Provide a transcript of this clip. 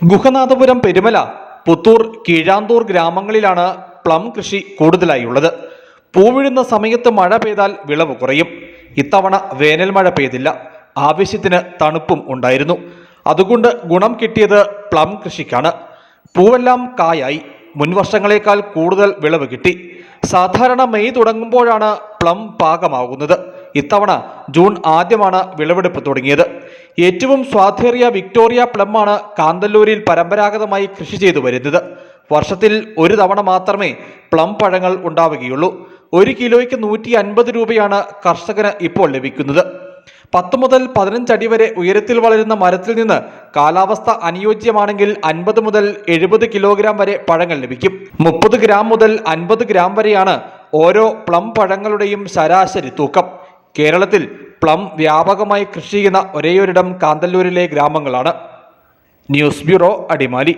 ഗുഹനാഥപുരം പെരുമല പുത്തൂർ കീഴാന്തൂർ ഗ്രാമങ്ങളിലാണ് പ്ലം കൃഷി കൂടുതലായി ഉള്ളത് പൂവിഴുന്ന സമയത്ത് മഴ പെയ്താൽ വിളവ് കുറയും. ഇത്തവണ വേനൽ മഴ പെയ്തില്ല. ആവശ്യത്തിന് തണുപ്പും ഉണ്ടായിരുന്നു. അതുകൊണ്ട് ഗുണം കിട്ടിയത് പ്ലം കൃഷിക്കാണ്. പൂവെല്ലാം കായായി. മുൻവർഷങ്ങളേക്കാൾ കൂടുതൽ വിളവ് കിട്ടി. സാധാരണ മെയ് തുടങ്ങുമ്പോഴാണ് പ്ലം പാകമാകുന്നത്. ഇത്തവണ ജൂൺ ആദ്യമാണ് വിളവെടുപ്പ് തുടങ്ങിയത്. ഏറ്റവും സ്വാധേറിയ വിക്ടോറിയ പ്ലമാണ് കാന്തല്ലൂരിൽ പരമ്പരാഗതമായി കൃഷി ചെയ്തു വരുന്നത്. വർഷത്തിൽ ഒരു തവണ മാത്രമേ പ്ലം പഴങ്ങൾ ഉണ്ടാവുകയുള്ളൂ. ഒരു കിലോയ്ക്ക് നൂറ്റി അൻപത് രൂപയാണ് കർഷകന് ഇപ്പോൾ ലഭിക്കുന്നത്. പത്ത് മുതൽ പതിനഞ്ചടി വരെ ഉയരത്തിൽ വളരുന്ന മരത്തിൽ നിന്ന് കാലാവസ്ഥ അനുയോജ്യമാണെങ്കിൽ അൻപത് മുതൽ എഴുപത് കിലോഗ്രാം വരെ പഴങ്ങൾ ലഭിക്കും. മുപ്പത് ഗ്രാം മുതൽ അൻപത് ഗ്രാം വരെയാണ് ഓരോ പ്ലം പഴങ്ങളുടെയും ശരാശരി തൂക്കം. കേരളത്തിൽ പ്ലം വ്യാപകമായി കൃഷി ചെയ്യുന്ന ഒരേയൊരിടം കാന്തല്ലൂരിലെ ഗ്രാമങ്ങളാണ്. News bureau Adimali.